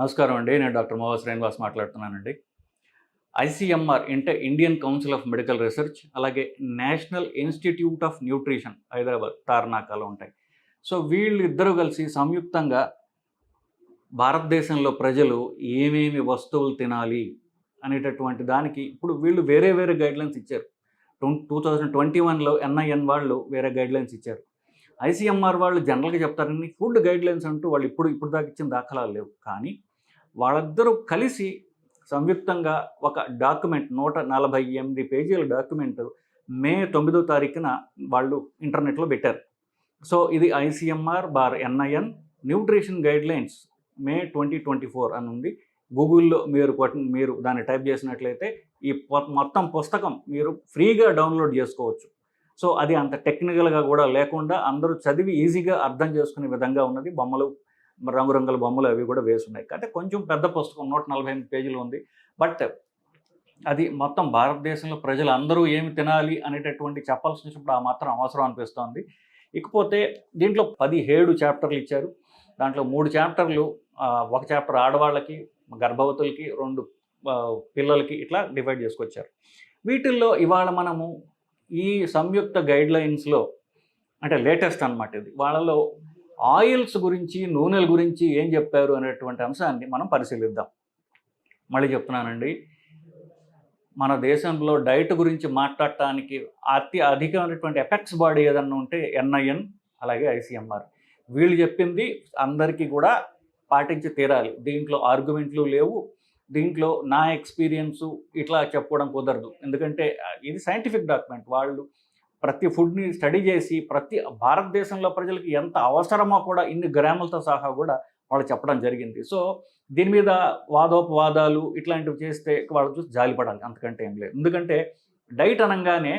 నమస్కారం అండి. నేను డాక్టర్ మోహన్ శ్రీనివాస్ మాట్లాడుతున్నానండి. ఐసీఎంఆర్ అంటే Indian council of medical research అలాగే national institute of nutrition Hyderabad తార్నాకాలో ఉంటాయి. సో వీళ్ళిద్దరూ కలిసి సంయుక్తంగా భారతదేశంలో ప్రజలు ఏమేమి వస్తువులు తినాలి అనేటటువంటి దానికి ఇప్పుడు వీళ్ళు వేరే వేరే గైడ్లైన్స్ ఇచ్చారు. టూ టూ థౌజండ్ ట్వంటీ వన్లో ఎన్ఐఎన్ వాళ్ళు వేరే గైడ్లైన్స్ ఇచ్చారు. ఐసీఎంఆర్ వాళ్ళు జనరల్గా చెప్తారని ఫుడ్ గైడ్లైన్స్ అంటూ వాళ్ళు ఇప్పుడు ఇప్పుడు దాకా ఇచ్చిన దాఖలాలు లేవు. కానీ వాళ్ళిద్దరూ కలిసి సంయుక్తంగా ఒక డాక్యుమెంట్ నూట నలభై ఎనిమిది పేజీల డాక్యుమెంట్ మే తొమ్మిదో తారీఖున వాళ్ళు ఇంటర్నెట్లో పెట్టారు. సో ఇది ICMR bar NIN nutrition guidelines May twenty twenty four అని ఉంది. గూగుల్లో మీరు మీరు దాన్ని టైప్ చేసినట్లయితే ఈ మొత్తం పుస్తకం మీరు ఫ్రీగా డౌన్లోడ్ చేసుకోవచ్చు. సో అది అంత టెక్నికల్గా కూడా లేకుండా అందరూ చదివి ఈజీగా అర్థం చేసుకునే విధంగా ఉన్నది. బొమ్మలు రంగురంగుల బొమ్మలు అవి కూడా వేసున్నాయి. అంటే కొంచెం పెద్ద పుస్తకం నూట నలభై ఎనిమిది పేజీలు ఉంది. బట్ అది మొత్తం భారతదేశంలో ప్రజలు అందరూ ఏమి తినాలి అనేటటువంటి చెప్పాల్సినప్పుడు ఆ మాత్రం అవసరం అనిపిస్తోంది. ఇకపోతే దీంట్లో పదిహేడు చాప్టర్లు ఇచ్చారు. దాంట్లో మూడు చాప్టర్లు ఒక చాప్టర్ ఆడవాళ్ళకి గర్భవతులకి రెండు పిల్లలకి ఇట్లా డివైడ్ చేసుకొచ్చారు. వీటిల్లో ఇవాళ మనము ఈ సంయుక్త గైడ్లైన్స్లో అంటే లేటెస్ట్ అన్నమాట ఇది. వాళ్ళలో ఆయిల్స్ గురించి నూనెల గురించి ఏం చెప్పారు అనేటువంటి అంశాన్ని మనం పరిశీలిద్దాం. మళ్ళీ చెప్తున్నానండి. మన దేశంలో డైట్ గురించి మాట్లాడటానికి అతి అధికమైనటువంటి ఎఫెక్ట్స్ బాడీ ఏదన్నా ఉంటే ఎన్ఐఎన్ అలాగే ఐసీఎంఆర్. వీళ్ళు చెప్పింది అందరికీ కూడా పాటించి తీరాలి. దీంట్లో ఆర్గ్యుమెంట్లు లేవు. దీంట్లో నా ఎక్స్పీరియన్సు ఇట్లా చెప్పుకోవడం కుదరదు. ఎందుకంటే ఇది సైంటిఫిక్ డాక్యుమెంట్. వాళ్ళు ప్రతి ఫుడ్ని స్టడీ చేసి ప్రతి భారతదేశంలో ప్రజలకి ఎంత అవసరమో కూడా ఇన్ని గ్రాములతో సహా కూడా వాళ్ళు చెప్పడం జరిగింది. సో దీని మీద వాదోపవాదాలు ఇట్లాంటివి చేస్తే వాళ్ళు చూసి జాలిపడాలి. అంతకంటే ఏం లేదు. ఎందుకంటే డైట్ అనగానే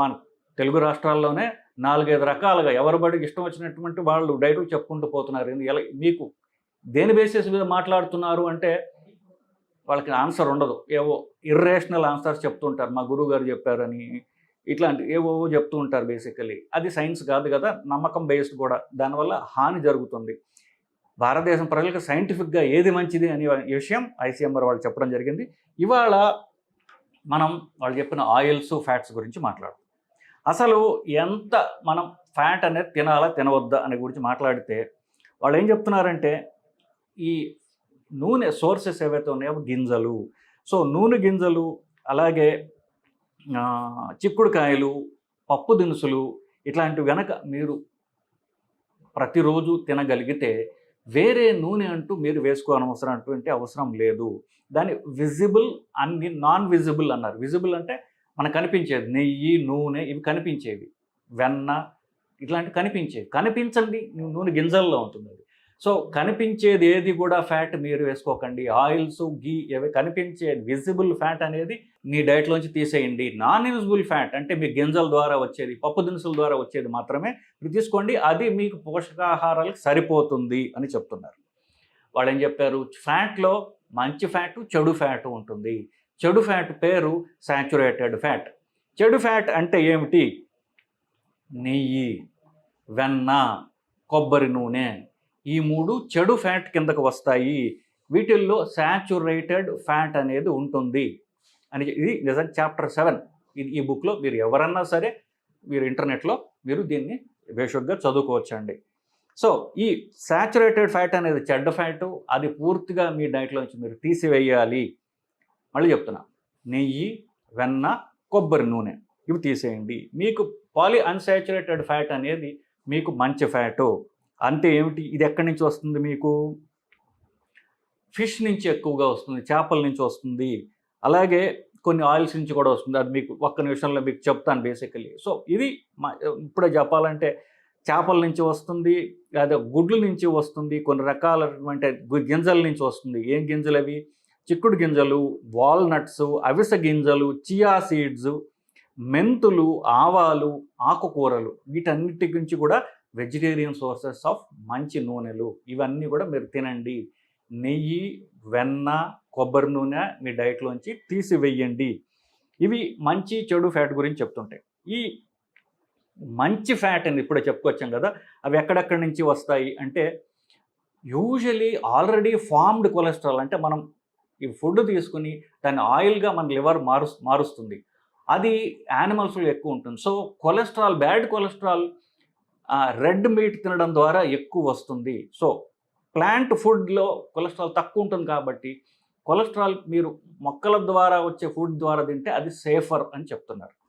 మన తెలుగు రాష్ట్రాల్లోనే నాలుగైదు రకాలుగా ఎవరి బడికి ఇష్టం వచ్చినటువంటి వాళ్ళు డైట్లు చెప్పుకుంటూ పోతున్నారు. ఎలా మీకు దేని బేసిస్ మీద మాట్లాడుతున్నారు అంటే వాళ్ళకి ఆన్సర్ ఉండదు. ఏవో ఇర్రేషనల్ ఆన్సర్స్ చెప్తుంటారు. మా గురువు గారు చెప్పారని ఇట్లాంటి ఏవో చెప్తూ ఉంటారు బేసికలీ అది సైన్స్ కాదు కదా నమ్మకం బేస్డ్ కూడా. దానివల్ల హాని జరుగుతుంది. భారతదేశం ప్రజలకు సైంటిఫిక్గా ఏది మంచిది అనే విషయం ఐసీఎంఆర్ వాళ్ళు చెప్పడం జరిగింది. ఇవాళ మనం వాళ్ళు చెప్పిన ఆయిల్స్ ఫ్యాట్స్ గురించి మాట్లాడుతాం. అసలు ఎంత మనం ఫ్యాట్ అనేది తినాలా తినవద్దా అనే గురించి మాట్లాడితే వాళ్ళు ఏం చెప్తున్నారంటే ఈ నూనె సోర్సెస్ ఏవైతే ఉన్నాయో గింజలు. సో నూనె గింజలు అలాగే చిక్కుడుకాయలు పప్పు దినుసులు ఇట్లాంటివి వెనక మీరు ప్రతిరోజు తినగలిగితే వేరే నూనె అంటూ మీరు వేసుకోనవసరం అటువంటి అవసరం లేదు. దాన్ని విజిబుల్ అన్ని నాన్ విజిబుల్ అన్నారు. విజిబుల్ అంటే మనకు కనిపించేది నెయ్యి నూనె ఇవి కనిపించేవి. వెన్న ఇట్లాంటివి కనిపించేవి. కనిపించండి నూనె గింజల్లో ఉంటుంది అది సో కనిపించేది ఏది కూడా ఫ్యాట్ మీరు వేసుకోకండి. ఆయిల్స్ గీ ఇవి కనిపించే విజిబుల్ ఫ్యాట్ అనేది మీ డైట్లోంచి తీసేయండి. నాన్ ఇన్విజిబుల్ ఫ్యాట్ అంటే మీ గింజల ద్వారా వచ్చేది పప్పు దినుసుల ద్వారా వచ్చేది మాత్రమే మీరు తీసుకోండి. అది మీకు పోషకాహారాలకు సరిపోతుంది అని చెప్తున్నారు. వాళ్ళు ఏం చెప్పారు? ఫ్యాట్లో మంచి ఫ్యాటు చెడు ఫ్యాట్ ఉంటుంది. చెడు ఫ్యాట్ పేరు శాచురేటెడ్ ఫ్యాట్. చెడు ఫ్యాట్ అంటే ఏమిటి? నెయ్యి వెన్న కొబ్బరి నూనె. ఈ మూడు చెడు ఫ్యాట్ కిందకు వస్తాయి. వీటిల్లో శాచురేటెడ్ ఫ్యాట్ అనేది ఉంటుంది అని ఇది నిజం చాప్టర్ సెవెన్. ఇది ఈ బుక్లో మీరు ఎవరన్నా సరే మీరు ఇంటర్నెట్లో మీరు దీన్ని బేషుగ్గా చదువుకోవచ్చండి. సో ఈ శాచురేటెడ్ ఫ్యాట్ అనేది చెడ్డ ఫ్యాట్ అది పూర్తిగా మీ డైట్లోంచి మీరు తీసివేయాలి. మళ్ళీ చెప్తున్నా నెయ్యి వెన్న కొబ్బరి నూనె ఇవి తీసేయండి. మీకు పాలీ అన్సాచురేటెడ్ ఫ్యాట్ అనేది మీకు మంచి ఫ్యాటు. అంటే ఏమిటి? ఇది ఎక్కడి నుంచి వస్తుంది మీకు? ఫిష్ నుంచి ఎక్కువగా వస్తుంది చేపల నుంచి వస్తుంది. అలాగే కొన్ని ఆయిల్స్ నుంచి కూడా వస్తుంది. అది మీకు ఒక్క నిమిషంలో మీకు చెప్తాను బేసికలీ సో ఇది మా ఇప్పుడే చెప్పాలంటే చేపల నుంచి వస్తుంది అదే గుడ్ల నుంచి వస్తుంది కొన్ని రకాలైనటువంటి గింజల నుంచి వస్తుంది. ఏం గింజలు అవి? చిక్కుడు గింజలు వాల్నట్స్ అవిసె గింజలు చియా సీడ్స్ మెంతులు ఆవాలు ఆకుకూరలు. వీటన్నిటి గురించి కూడా వెజిటేరియన్ సోర్సెస్ ఆఫ్ మంచి నూనెలు. ఇవన్నీ కూడా మీరు తినండి. నెయ్యి వెన్న కొబ్బరి నూనె మీ డైట్లోంచి తీసివేయండి. ఇవి మంచి చెడు ఫ్యాట్ గురించి చెప్తుంటాయి. ఈ మంచి ఫ్యాట్ అని ఇప్పుడే చెప్పుకొచ్చాం కదా అవి ఎక్కడెక్కడి నుంచి వస్తాయి అంటే యూజువలీ ఆల్రెడీ ఫార్మ్డ్ కొలెస్ట్రాల్ అంటే మనం ఈ ఫుడ్ తీసుకుని దాన్ని ఆయిల్గా మన లివర్ మారు మారుస్తుంది. అది యానిమల్స్లో ఎక్కువ ఉంటుంది. So cholesterol bad cholesterol red meat తినడం ద్వారా ఎక్కువ వస్తుంది. సో ప్లాంట్ ఫుడ్లో కొలెస్ట్రాల్ తక్కువ ఉంటుంది కాబట్టి కొలెస్ట్రాల్ మీరు మొక్కల ద్వారా వచ్చే ఫుడ్ ద్వారా తింటే అది సేఫర్ అని చెప్తున్నారు.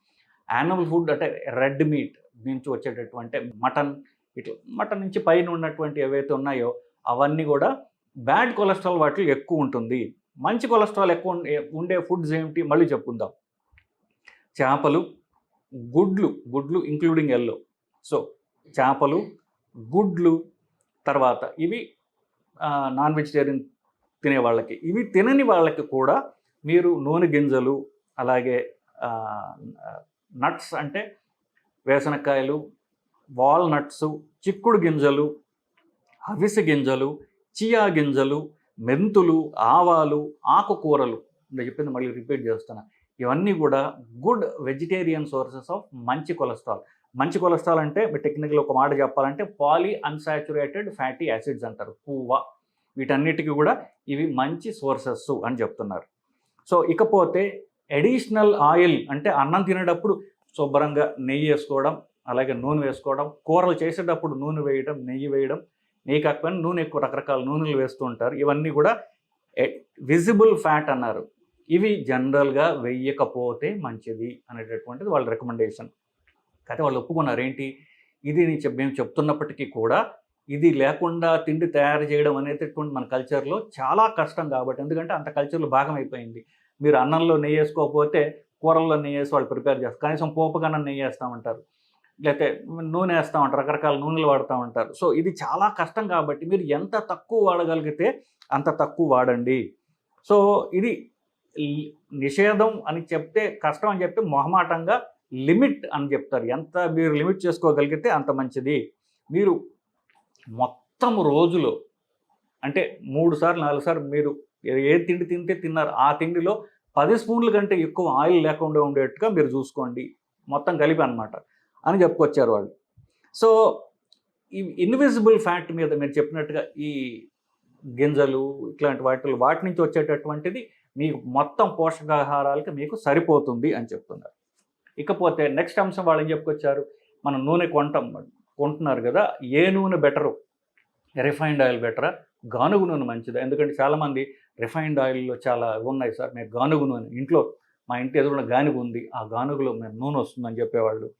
యానిమల్ ఫుడ్ అంటే రెడ్ మీట్ నుంచి వచ్చేటటువంటి మటన్ ఇట్లా మటన్ నుంచి పైన ఉన్నటువంటి ఏవైతే ఉన్నాయో అవన్నీ కూడా బ్యాడ్ కొలెస్ట్రాల్ వాటిలో ఎక్కువ ఉంటుంది. మంచి కొలెస్ట్రాల్ ఎక్కువ ఉండే- ఉండే ఫుడ్స్ ఏమిటి మళ్ళీ చెప్పుకుందాం. చేపలు గుడ్లు గుడ్లు ఇంక్లూడింగ్ ఎల్లో. సో చేపలు గుడ్లు తర్వాత ఇవి నాన్ వెజిటేరియన్ తినే వాళ్ళకి ఇవి తినని వాళ్ళకి కూడా మీరు నూనె గింజలు అలాగే నట్స్ అంటే వేసనకాయలు వాల్నట్స్ చిక్కుడు గింజలు అవిసె గింజలు చియా గింజలు మెంతులు ఆవాలు ఆకుకూరలు. నేను చెప్పింది మళ్ళీ రిపీట్ చేస్తున్నా. ఇవన్నీ కూడా గుడ్ వెజిటేరియన్ సోర్సెస్ ఆఫ్ మంచి కొలెస్ట్రాల్. మంచి కొలెస్ట్రాల్ అంటే టెక్నికల్ ఒక మాట చెప్పాలంటే పాలీ అన్సాచురేటెడ్ ఫ్యాటీ యాసిడ్స్ అంటారు పువ్వ. వీటన్నిటికీ కూడా ఇవి మంచి సోర్సెస్ అని చెప్తున్నారు. సో ఇకపోతే అడిషనల్ ఆయిల్ అంటే అన్నం తినేటప్పుడు శుభ్రంగా నెయ్యి వేసుకోవడం అలాగే నూనె వేసుకోవడం కూరలు చేసేటప్పుడు నూనె వేయడం నెయ్యి వేయడం నెయ్యి కాకపోయినా నూనె ఎక్కువ రకరకాల నూనెలు వేస్తూ ఉంటారు. ఇవన్నీ కూడా విజిబుల్ ఫ్యాట్ అన్నారు. ఇవి జనరల్గా వెయ్యకపోతే మంచిది అనేటటువంటిది వాళ్ళ రికమెండేషన్ అయితే వాళ్ళు ఒప్పుకున్నారు ఏంటి ఇది నేను చెప్ మేము చెప్తున్నప్పటికీ కూడా ఇది లేకుండా తిండి తయారు చేయడం అనేటటువంటి మన కల్చర్లో చాలా కష్టం కాబట్టి ఎందుకంటే అంత కల్చర్లో భాగం అయిపోయింది. మీరు అన్నంలో నెయ్యి వేసుకోకపోతే కూరల్లో నెయ్యి వేసి వాళ్ళు ప్రిపేర్ చేస్తారు కనీసం పోపగానే నెయ్యి వేస్తామంటారు. లేకపోతే నూనె వేస్తామంటారు రకరకాల నూనెలు వాడుతూ ఉంటారు సో ఇది చాలా కష్టం కాబట్టి మీరు ఎంత తక్కువ వాడగలిగితే అంత తక్కువ వాడండి. సో ఇది నిషేధం అని చెప్తే కష్టం అని చెప్తే మొహమాటంగా లిమిట్ అని చెప్తారు. ఎంత మీరు లిమిట్ చేసుకోగలిగితే అంత మంచిది. మీరు మొత్తం రోజులో అంటే మూడు సార్లు నాలుగు సార్లు మీరు ఏ- తిండి తింటే తిన్నారు. ఆ తిండిలో పది స్పూన్ల కంటే ఎక్కువ ఆయిల్ లేకుండా ఉండేట్టుగా మీరు చూసుకోండి. మొత్తం కలిపి అనమాట అని చెప్పుకొచ్చారు వాళ్ళు. సో ఈ ఇన్విజిబుల్ ఫ్యాట్ మీద మీరు చెప్పినట్టుగా ఈ గింజలు ఇట్లాంటి వాటిలో వాటి నుంచి వచ్చేటటువంటిది మీకు మొత్తం పోషకాహారాలకి మీకు సరిపోతుంది అని చెప్తున్నారు. ఇకపోతే నెక్స్ట్ అంశం వాళ్ళు ఏం చెప్పుకొచ్చారు? మనం నూనె కొంటాం కొంటున్నారు కదా ఏ నూనె బెటరు రిఫైన్డ్ ఆయిల్ బెటరా గానుగు నూనె మంచిదా? ఎందుకంటే చాలామంది రిఫైన్డ్ ఆయిల్లో చాలా ఉన్నాయి సార్. మేము గానుగు నూనె ఇంట్లో మా ఇంటి ఎదురున్న గానుగు ఉంది ఆ గానుగులో మేము నూనె వస్తుందని చెప్పేవాళ్ళు.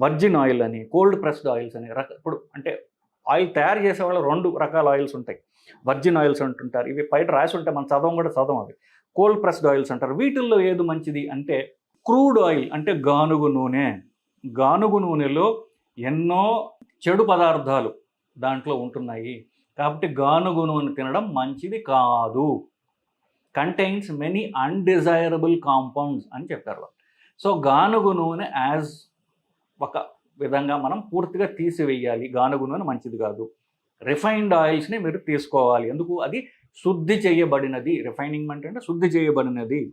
వర్జిన్ ఆయిల్ అని కోల్డ్ ప్రెస్డ్ ఆయిల్స్ అని రక ఇప్పుడు అంటే ఆయిల్ తయారు చేసేవాళ్ళు రెండు రకాల ఆయిల్స్ ఉంటాయి. వర్జిన్ ఆయిల్స్ అంటుంటారు. ఇవి బయట రాసి ఉంటే మనం చదవం కూడా చదవం అవి. కోల్డ్ ప్రెస్డ్ ఆయిల్స్ అంటారు. వీటిల్లో ఏది మంచిది అంటే క్రూడ్ ఆయిల్ అంటే గానుగు నూనె. గానుగు నూనెలో ఎన్నో చెడు పదార్థాలు దాంట్లో ఉంటున్నాయి. కాబట్టి గానుగు నూనె తినడం మంచిది కాదు. కంటైన్స్ మెనీ అన్డిజైరబుల్ కాంపౌండ్స్ అని చెప్పారు వాళ్ళు. సో గానుగు నూనె యాజ్ ఒక విధంగా మనం పూర్తిగా తీసివేయాలి. గానుగు నూనె మంచిది కాదు. రిఫైన్డ్ ఆయిల్స్ని మీరు తీసుకోవాలి. ఎందుకు? అది శుద్ధి చేయబడినది. రిఫైనింగ్ అంటే శుద్ధి చేయబడినది.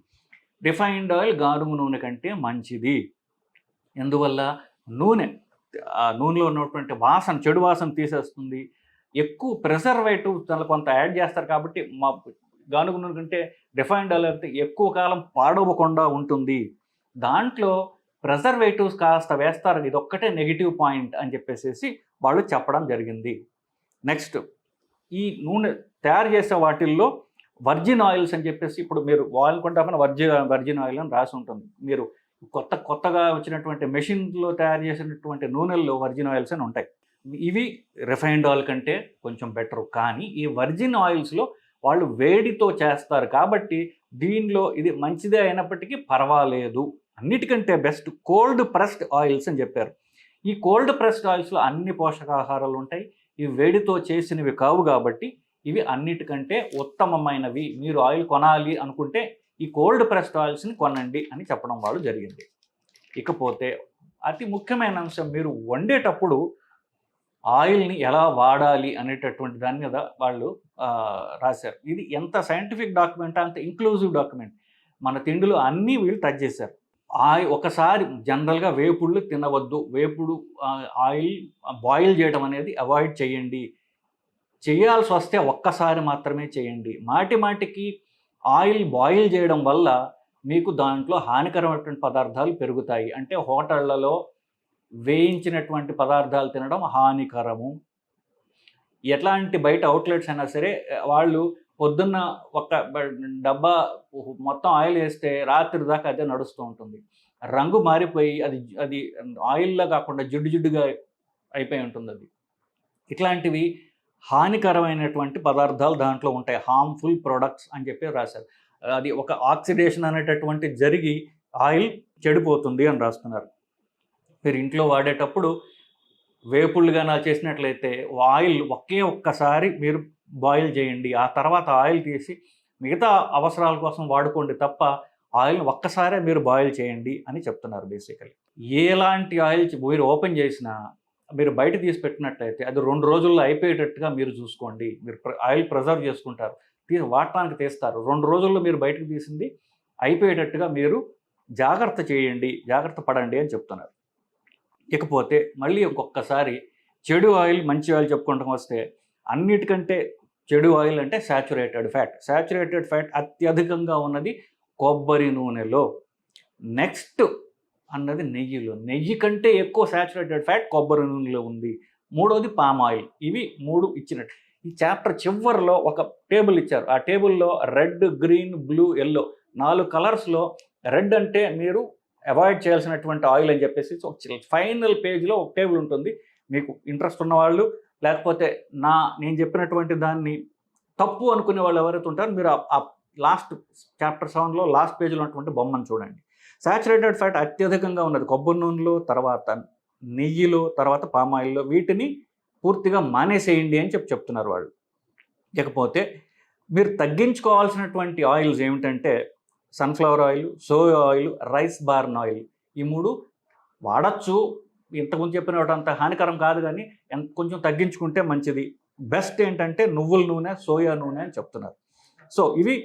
రిఫైన్డ్ ఆయిల్ గారుము నూనె కంటే మంచిది. ఎందువల్ల? నూనె ఆ నూనెలో ఉన్నటువంటి వాసన చెడు వాసన తీసేస్తుంది. ఎక్కువ ప్రిజర్వేటివ్ దానిలో కొంత యాడ్ చేస్తారు కాబట్టి మా గానుగు నూనె కంటే రిఫైన్డ్ ఆయిల్ అయితే ఎక్కువ కాలం పాడవకుండా ఉంటుంది. దాంట్లో ప్రిజర్వేటివ్స్ కాస్త వేస్తారు. ఇది ఒక్కటే నెగిటివ్ పాయింట్ అని చెప్పేసి వాళ్ళు చెప్పడం జరిగింది. నెక్స్ట్ ఈ నూనె తయారు చేసే వాటిల్లో వర్జిన్ ఆయిల్స్ అని చెప్పేసి ఇప్పుడు మీరు ఆయిల్ కొంటామని వర్జి వర్జిన్ ఆయిల్ అని రాసి ఉంటుంది. మీరు కొత్త కొత్తగా వచ్చినటువంటి మెషిన్లో తయారు చేసినటువంటి నూనెల్లో వర్జిన్ ఆయిల్స్ అని ఉంటాయి. ఇవి రిఫైన్డ్ ఆయిల్ కంటే కొంచెం బెటర్. కానీ ఈ వర్జిన్ ఆయిల్స్లో వాళ్ళు వేడితో చేస్తారు కాబట్టి దీనిలో ఇది మంచిదే అయినప్పటికీ పర్వాలేదు. అన్నిటికంటే బెస్ట్ కోల్డ్ ప్రెస్డ్ ఆయిల్స్ అని చెప్పారు. ఈ కోల్డ్ ప్రెస్డ్ ఆయిల్స్లో అన్ని పోషకాహారాలు ఉంటాయి. ఇవి వేడితో చేసినవి కావు కాబట్టి ఇవి అన్నిటికంటే ఉత్తమమైనవి. మీరు ఆయిల్ కొనాలి అనుకుంటే ఈ కోల్డ్ ప్రెస్డ్ ఆయిల్స్ని కొనండి అని చెప్పడం వాళ్ళు జరిగింది. ఇకపోతే అతి ముఖ్యమైన అంశం మీరు వండేటప్పుడు ఆయిల్ని ఎలా వాడాలి అనేటటువంటి దాని మీద వాళ్ళు రాశారు. ఇది ఎంత సైంటిఫిక్ డాక్యుమెంట్ అంత ఇంక్లూజివ్ డాక్యుమెంట్. మన తిండిలో అన్నీ వీళ్ళు టచ్ చేశారు. ఆయి ఒకసారి జనరల్గా వేపుళ్ళు తినవద్దు. వేపుడు ఆయిల్ బాయిల్ చేయడం అనేది అవాయిడ్ చేయండి. చేయాల్సి వస్తే ఒక్కసారి మాత్రమే చేయండి. మాటి మాటికి ఆయిల్ బాయిల్ చేయడం వల్ల మీకు దాంట్లో హానికరమైనటువంటి పదార్థాలు పెరుగుతాయి. అంటే హోటళ్ళలో వేయించినటువంటి పదార్థాలు తినడం హానికరము. ఎట్లాంటి బయట అవుట్లెట్స్ అయినా సరే వాళ్ళు పొద్దున్న ఒక డబ్బా మొత్తం ఆయిల్ వేస్తే రాత్రి దాకా అదే నడుస్తూ ఉంటుంది. రంగు మారిపోయి అది అది ఆయిల్లా కాకుండా జిడ్డు జిడ్డుగా అయిపోయి ఉంటుంది అది. ఇట్లాంటివి హానికరమైనటువంటి పదార్థాలు దాంట్లో ఉంటాయి. హార్మ్ఫుల్ ప్రొడక్ట్స్ అని చెప్పి రాశారు. అది ఒక ఆక్సిడేషన్ అనేటటువంటి జరిగి ఆయిల్ చెడిపోతుంది అని రాస్తున్నారు. మీరు ఇంట్లో వాడేటప్పుడు వేపుళ్ళుగా నా చేసినట్లయితే ఆయిల్ ఒకే ఒక్కసారి మీరు బాయిల్ చేయండి. ఆ తర్వాత ఆయిల్ తీసి మిగతా అవసరాల కోసం వాడుకోండి తప్ప ఆయిల్ ఒక్కసారే మీరు బాయిల్ చేయండి అని చెప్తున్నారు బేసికలీ. ఎలాంటి ఆయిల్ మీరు ఓపెన్ చేసినా మీరు బయట తీసి పెట్టినట్లయితే అది రెండు రోజుల్లో అయిపోయేటట్టుగా మీరు చూసుకోండి. మీరు ప్ర- ఆయిల్ ప్రిజర్వ్ చేసుకుంటారు. తీసి వాడటానికి తీస్తారు. రెండు రోజుల్లో మీరు బయటకు తీసింది అయిపోయేటట్టుగా మీరు జాగ్రత్త చేయండి. జాగ్రత్త పడండి అని చెప్తున్నారు. ఇకపోతే మళ్ళీ ఒక్కొక్కసారి చెడు ఆయిల్ మంచి ఆయిల్ చెప్పుకుంటాం వస్తే అన్నిటికంటే చెడు ఆయిల్ అంటే శాచురేటెడ్ ఫ్యాట్. శాచురేటెడ్ ఫ్యాట్ అత్యధికంగా ఉన్నది కొబ్బరి నూనెలో. నెక్స్ట్ అన్నది నెయ్యిలో. నెయ్యి కంటే ఎక్కువ శాచురేటెడ్ ఫ్యాట్ కొబ్బరి నూనెలో ఉంది. మూడోది పామ్ ఆయిల్ ఇవి మూడు ఇచ్చినట్టు. ఈ చాప్టర్ చివరిలో ఒక టేబుల్ ఇచ్చారు. ఆ టేబుల్లో రెడ్ గ్రీన్ బ్లూ ఎల్లో నాలుగు కలర్స్లో రెడ్ అంటే మీరు అవాయిడ్ చేయాల్సినటువంటి ఆయిల్ అని చెప్పేసి ఒక ఫైనల్ పేజ్లో ఒక టేబుల్ ఉంటుంది. మీకు ఇంట్రెస్ట్ ఉన్నవాళ్ళు లేకపోతే నా నేను చెప్పినటువంటి దాన్ని తప్పు అనుకునే వాళ్ళు ఎవరైతే ఉంటారో మీరు ఆ లాస్ట్ చాప్టర్ సెవెన్లో లాస్ట్ పేజ్లో ఉన్నటువంటి బొమ్మను చూడండి. సాచురేటెడ్ ఫ్యాట్ అత్యధికంగా ఉన్నది. కొబ్బరి నూనెలో తర్వాత నెయ్యిలో తర్వాత పామాయిల్లో వీటిని పూర్తిగా మానేసేయండి అని చెప్పి చెప్తున్నారు వాళ్ళు. ఇకపోతే మీరు తగ్గించుకోవాల్సినటువంటి ఆయిల్స్ ఏమిటంటే sunflower oil soya oil rice bran oil. ఈ మూడు వాడచ్చు. ఇంతకుముందు చెప్పిన అంత హానికరం కాదు కానీ ఎంత కొంచెం తగ్గించుకుంటే మంచిది. బెస్ట్ ఏంటంటే నువ్వుల నూనె సోయా నూనె అని చెప్తున్నారు. సో ఇవి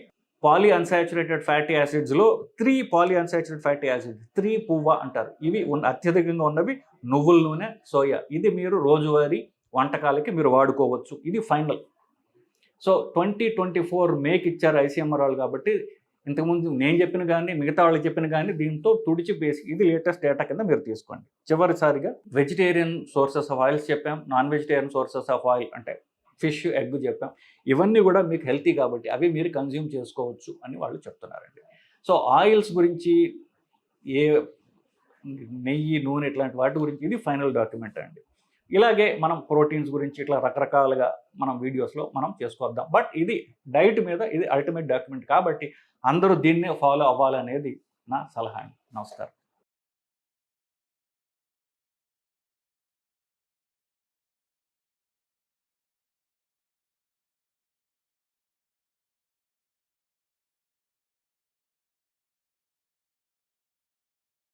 poly unsaturated fatty యాసిడ్స్లో three poly unsaturated fatty acid three PUFA అంటారు. ఇవి ఉన్న అత్యధికంగా ఉన్నవి నువ్వుల నూనె సోయా. ఇది మీరు రోజువారీ వంటకాలకి మీరు వాడుకోవచ్చు. ఇది final. So twenty twenty four make ఇచ్చారు ఐసీఎంఆర్ వాళ్ళు కాబట్టి ఇంతకుముందు నేను చెప్పిన కానీ మిగతా వాళ్ళు చెప్పిన కానీ దీంతో తుడిచిపేసి ఇది లేటెస్ట్ డేటా కింద మీరు తీసుకోండి. చివరిసారిగా వెజిటేరియన్ సోర్సెస్ ఆఫ్ ఆయిల్స్ చెప్పాం. Non vegetarian sources of oil అంటే ఫిష్ ఎగ్ చెప్పాం. ఇవన్నీ కూడా మీకు హెల్తీ కాబట్టి అవి మీరు కన్జ్యూమ్ చేసుకోవచ్చు అని వాళ్ళు చెప్తున్నారండి. సో ఆయిల్స్ గురించి ఏ నెయ్యి నూనె ఇట్లాంటి వాటి గురించి ఇది ఫైనల్ డాక్యుమెంట్ అండి. ఇలాగే మనం ప్రోటీన్స్ గురించి ఇట్లా రకరకాలుగా మనం వీడియోస్లో మనం చేసుకొద్దాం. బట్ ఇది డైట్ మీద ఇది అల్టిమేట్ డాక్యుమెంట్ కాబట్టి అందరూ దీన్నే ఫాలో అవ్వాలనేది నా సలహా నమస్కారం.